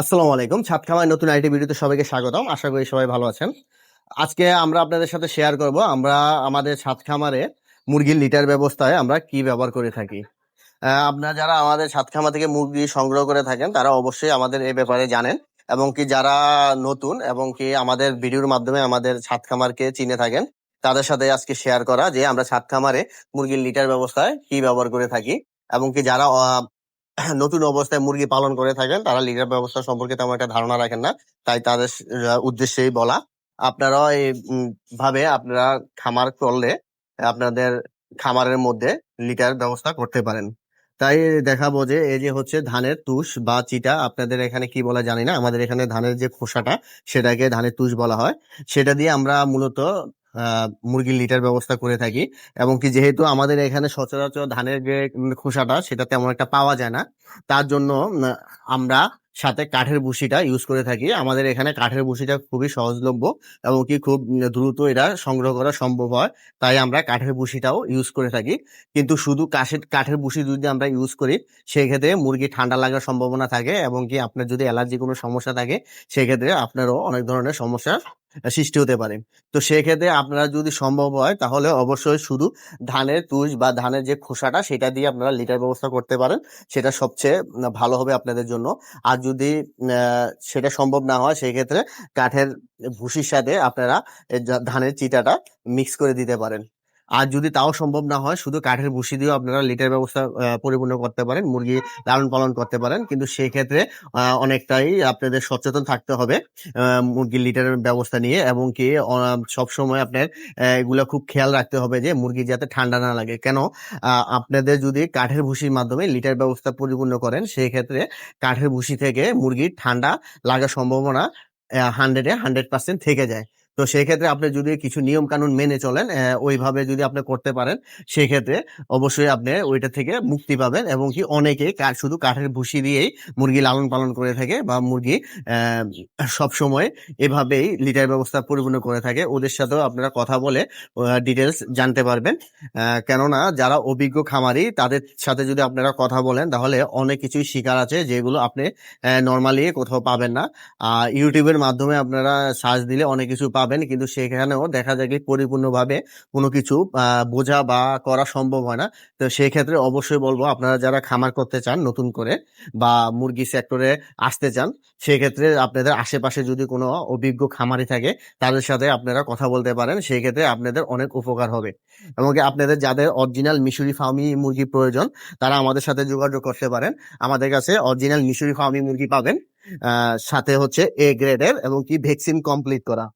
আসসালামু আলাইকুম, ছাদ নতুন আইটি ভিডিওতে সবাইকে স্বাগতম। আশা করি সবাই ভালো আছেন। আজকে আমরা আপনাদের সাথে শেয়ার করব আমরা আমাদের ছাদ খামারে মুরগির লিটার ব্যবস্থায় আমরা কি ব্যবহার করে থাকি। আপনারা যারা আমাদের ছাদ থেকে মুরগি সংগ্রহ করে থাকেন, তারা অবশ্যই আমাদের এই ব্যাপারে জানেন এবং কি যারা নতুন এবং কি আমাদের ভিডিওর মাধ্যমে আমাদের ছাদ খামারকে চিনে থাকেন, তাদের সাথে আজকে শেয়ার করা যে আমরা ছাদ খামারে মুরগির লিটার ব্যবস্থায় কি ব্যবহার করে থাকি এবং কি যারা নতুন অবস্থায় মুরগি পালন করে থাকেন, তারা লিটার ব্যবস্থা সম্পর্কে তেমন একটা ধারণা রাখেন না। তাই তাদের উদ্দেশ্যেই বলা। আপনারা ভাবে আপনারা খামার করলে আপনাদের খামারের মধ্যে লিটার ব্যবস্থা করতে পারেন। তাই দেখাবো যে এই যে হচ্ছে ধানের তুষ বা চিটা, আপনাদের এখানে কি বলা জানি না। আমাদের এখানে ধানের যে খোসাটা, সেটাকে ধানের তুষ বলা হয়। সেটা দিয়ে আমরা মূলত মুরগির লিটার ব্যবস্থা করে থাকি। এবং কি যেহেতু আমাদের এখানে সচরাচর ধানের যে খোসাটা, সেটা তেমন একটা পাওয়া যায় না। তার জন্য আমরা সাথে কাঠের বুসিটা ইউজ করে থাকি। আমাদের এখানে কাঠের বুসিটা খুবই সহজলভ্য এবং কি খুব দ্রুত এটা সংগ্রহ করা সম্ভব হয়। তাই আমরা কাঠের বুসিটাও ইউজ করে থাকি। কিন্তু শুধু কাঠের কাঠের ভুসি যদি আমরা ইউজ করি, সেক্ষেত্রে মুরগি ঠান্ডা লাগার সম্ভাবনা থাকে এবং কি আপনার যদি অ্যালার্জি কোনো সমস্যা থাকে, সেক্ষেত্রে আপনারও অনেক ধরনের সমস্যার সৃষ্টি হতে পারে। তো সেক্ষেত্রে আপনারা যদি সম্ভব হয়, তাহলে অবশ্যই শুধু ধানের তুষ বা ধানের যে খোসাটা, সেটা দিয়ে আপনারা লিটার ব্যবস্থা করতে পারেন। সেটা সবচেয়ে ভালো হবে আপনাদের জন্য। আর যদি সেটা সম্ভব না হয় সেক্ষেত্রে কাঠের ভুসির সাথে আপনারা ধানের চিটাটা মিক্স করে দিতে পারেন। আর যদি তাও সম্ভব না হয়, শুধু কাঠের ভুসি দিয়েও আপনারা লিটার ব্যবস্থা পরিপূর্ণ করতে পারেন, মুরগি লালন পালন করতে পারেন। কিন্তু সেই ক্ষেত্রে অনেকটাই আপনাদের সচেতন থাকতে হবে মুরগির লিটারের ব্যবস্থা নিয়ে এবং কি সব সময় আপনার এগুলা খুব খেয়াল রাখতে হবে যে মুরগি যাতে ঠান্ডা না লাগে। কেন? আপনাদের যদি কাঠের ভুসির মাধ্যমে লিটার ব্যবস্থা পরিপূর্ণ করেন সেই ক্ষেত্রে কাঠের ভুসি থেকে মুরগির ঠান্ডা লাগার সম্ভাবনা হান্ড্রেডে হান্ড্রেড পার্সেন্ট থেকে যায়। তো সেই ক্ষেত্রে আপনি যদি কিছু নিয়ম কানুন মেনে চলেন ওইভাবে যদি আপনি করতে পারেন সেই ক্ষেত্রে অবশ্যই আপনি ওইটা থেকে মুক্তি পাবেন এবং কি অনেকে শুধু কাঠের ভুসি দিয়েই মুরগি লালন পালন করে থাকে বা মুরগি সব সময় এভাবেই লিটার ব্যবস্থা পরিপূর্ণ করে থাকে। ওদের সাথেও আপনারা কথা বলে ডিটেলস জানতে পারবেন। কেননা যারা অভিজ্ঞ খামারি, তাদের সাথে যদি আপনারা কথা বলেন, তাহলে অনেক কিছুই শিকার আছে যেগুলো আপনি নর্মালি কোথাও পাবেন না। আর ইউটিউবের মাধ্যমে আপনারা সার্চ দিলে অনেক কিছু পাবেন। কিন্তু সেখানেও দেখা যায় কি পরিপূর্ণভাবে কোনো কিছু বোঝা বা করা সম্ভব হয় না। তো সেই ক্ষেত্রে অবশ্যই বলব, আপনারা যারা খামার করতে চান নতুন করে বা মুরগি সেক্টরে আসতে চান, সেক্ষেত্রে আপনাদের আশেপাশে যদি কোনো অভিজ্ঞ খামারি থাকে, তাদের সাথে আপনারা কথা বলতে পারেন। সেই ক্ষেত্রে আপনাদের অনেক উপকার হবে। এবং আপনাদের যাদের অরিজিনাল মিশরি ফার্মি মুরগি প্রয়োজন, তারা আমাদের সাথে যোগাযোগ করতে পারেন। আমাদের কাছে অরিজিনাল মিশরি ফার্মি মুরগি পাবেন। সাথে হচ্ছে এ গ্রেডের এবং কি ভ্যাকসিন কমপ্লিট করা।